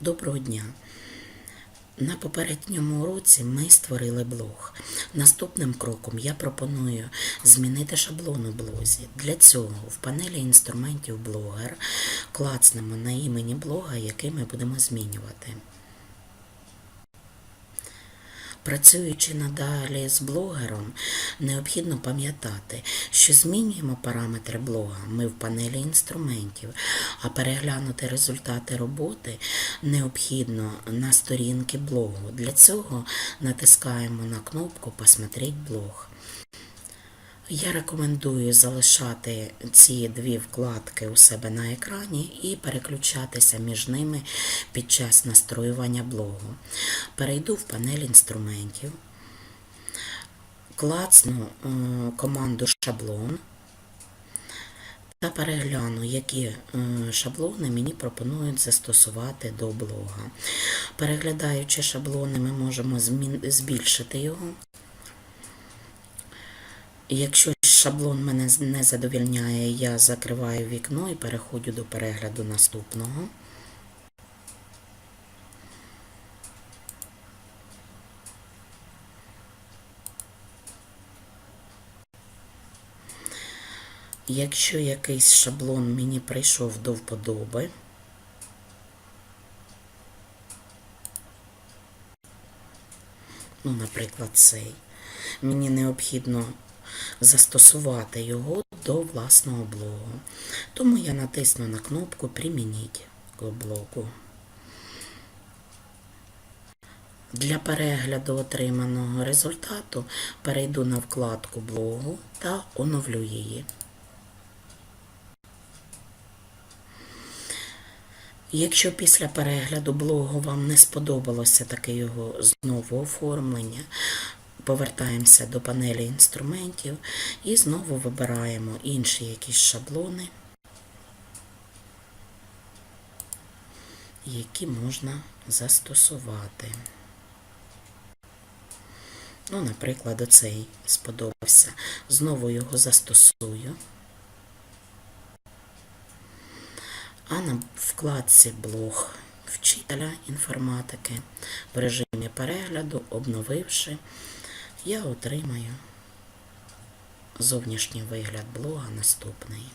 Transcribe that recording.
Доброго дня! На попередньому уроці ми створили блог. Наступним кроком я пропоную змінити шаблон у блозі. Для цього в панелі інструментів блогер клацнемо на імені блога, який ми будемо змінювати. Працюючи надалі з блогером, необхідно пам'ятати, що змінюємо параметри блога ми в панелі інструментів, а переглянути результати роботи необхідно на сторінки блогу. Для цього натискаємо на кнопку Посмотреть блог. Я рекомендую залишати ці дві вкладки у себе на екрані і переключатися між ними під час настроювання блогу. Перейду в панель інструментів, клацну е, команду шаблон та перегляну, які е, шаблони мені пропонують застосувати до блога. Переглядаючи шаблони, ми можемо збільшити його. Якщо шаблон мене не задовільняє, я закриваю вікно і переходжу до перегляду наступного. Якщо якийсь шаблон мені прийшов до вподоби, ну, наприклад, цей, мені необхідно застосувати його до власного блогу. Тому я натисну на кнопку Примініть до блогу. Для перегляду отриманого результату перейду на вкладку блогу та оновлю її. Якщо після перегляду блогу вам не сподобалося таке його знову оформлення, повертаємося до панелі інструментів і знову вибираємо інші якісь шаблони, які можна застосувати. Ну, наприклад, оцей сподобався. Знову його застосую. А на вкладці блог вчителя інформатики в режимі перегляду, обновивши, я отримаю зовнішній вигляд блога наступний.